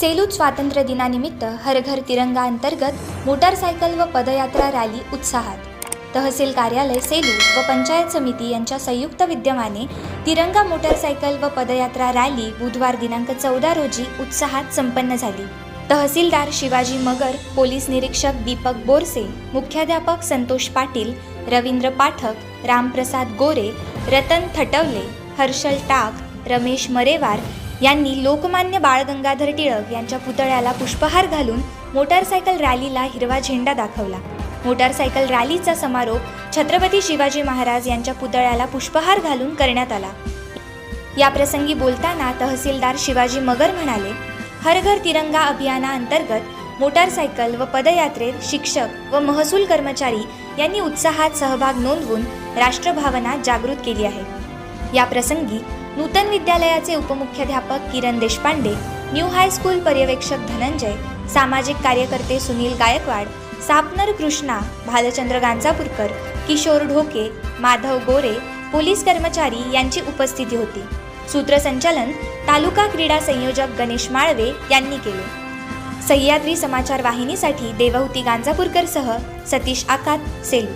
सेलूत स्वातंत्र्य दिनानिमित्त हर घर तिरंगा अंतर्गत मोटारसायकल व पदयात्रा रॅली उत्साहात. तहसील कार्यालय सेलू व पंचायत समिती यांच्या संयुक्त विद्यमाने तिरंगा मोटारसायकल व पदयात्रा रॅली बुधवार दिनांक चौदा रोजी उत्साहात संपन्न झाली. तहसीलदार शिवाजी मगर पोलीस निरीक्षक दीपक बोरसे मुख्याध्यापक संतोष पाटील रवींद्र पाठक रामप्रसाद गोरे रतन थटवले हर्षल टाक रमेश मरेवार यांनी लोकमान्य बाळ गंगाधर टिळक यांच्या पुतळ्याला पुष्पहार घालून मोटारसायकल रॅलीला हिरवा झेंडा दाखवला. मोटारसायकल रॅलीचा समारोप छत्रपती शिवाजी महाराज यांच्या पुतळ्याला पुष्पहार घालून करण्यात आला. याप्रसंगी बोलताना तहसीलदार शिवाजी मगर म्हणाले हर घर तिरंगा अभियानाअंतर्गत मोटारसायकल व पदयात्रेत शिक्षक व महसूल कर्मचारी यांनी उत्साहात सहभाग नोंदवून राष्ट्रभावना जागृत केली आहे. या प्रसंगी नूतन विद्यालयाचे उपमुख्याध्यापक Kiran Deshpande new high school पर्यवेक्षक धनंजय सामाजिक कार्यकर्ते सुनील गायकवाड सापनर कृष्णा भालचंद्र गांजापूरकर किशोर ढोके माधव गोरे पोलीस कर्मचारी यांची उपस्थिती होती. सूत्रसंचालन तालुका क्रीडा संयोजक गणेश माळवे यांनी केले. सह्याद्री समाचार वाहिनीसाठी देवहूती गांजापूरकरसह सतीश आकात सेलू.